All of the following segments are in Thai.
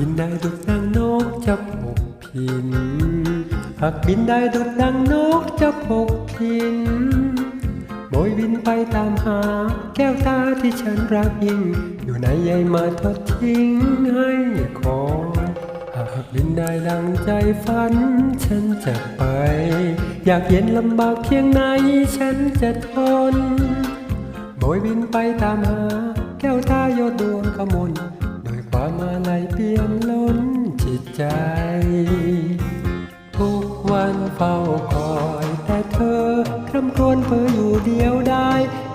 บินได้ดุดดังนกจะพกพินหากบินได้ดุดดังนกจะพกพินโบยบินไปตามหา แก้วตาที่ฉันรักยิ่ง อยู่ไหนยายมาทอดทิ้งให้คอยหากบินได้ดังใจฝัน ฉันจะไป อยากเย็นลำบากเพียงไหนฉันจะทน โบยบินไปตามหา แก้วตายอดดวงกมล ความมาลัยเปี่ยมล้นจิตใจ ทุกวันเฝ้าคอยแต่เธอคร่ำครวญเพ้ออยู่เดียวได้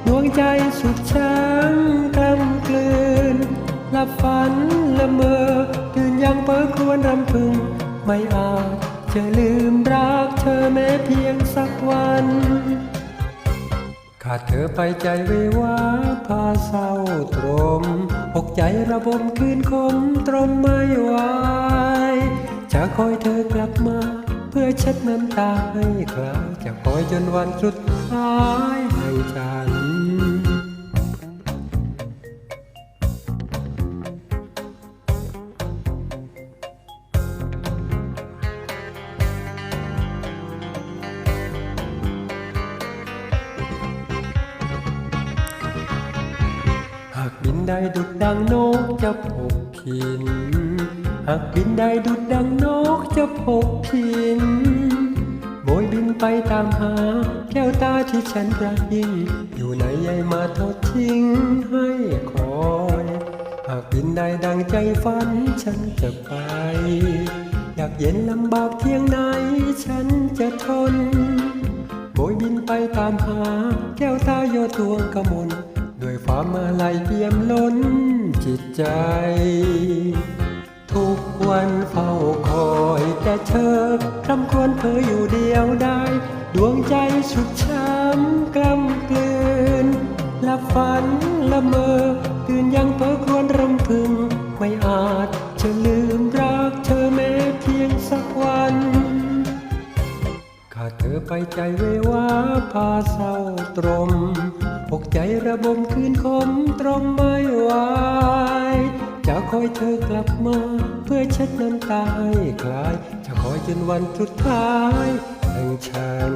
ดวงใจสุดช้างกล้ำกลืนหลับฝันละเมอตื่นยังเพ้อครวญรำพึง ไม่อาจจะลืมรักเธอแม้เพียงสักวันขาดเธอไปใจเววาพาเศร้าตรม อกใจระบมคืนคมตรมไม่ไหวจะคอยเธอกลับมา เพื่อเช็ดน้ำตาให้คลายจะคอยจนวันสุดท้ายากบินได้ดุดดังนกจะพกพิน หากบินได้ดุดดังนกจะพกพินโบยบินไปตามหา แก้วตาที่ฉันรักยิ่ง อยู่ไหนยายมาทอดทิ้งให้คอย หากบินได้ดังใจฝันฉันจะไป อยากเย็นลำบากเพียงไหนฉันจะทนโบยบินไปตามหา แก้วตาโยอดดวงกมลด้วย ความมาลัยเปี่ยมล้นจิตใจ ทุกวันเฝ้าคอยแต่เธอคำควรเธออยู่เดียวได้ ดวงใจสุดช้ำกล้ำกลืนลับฝันละเมอตื่นยังเพ้อควญรำพึง ไม่อาจจะลืมรักเธอแม้เพียงสักวันาเธอไปใจเววาพาเศร้าตรมอกใจระบมคืนคมตรมไม่ไหวจะคอยเธอกลับมาเพื่อเช็ดน้ำตาให้คลาย จะคอยจนวันสุดท้ายแห่งฉัน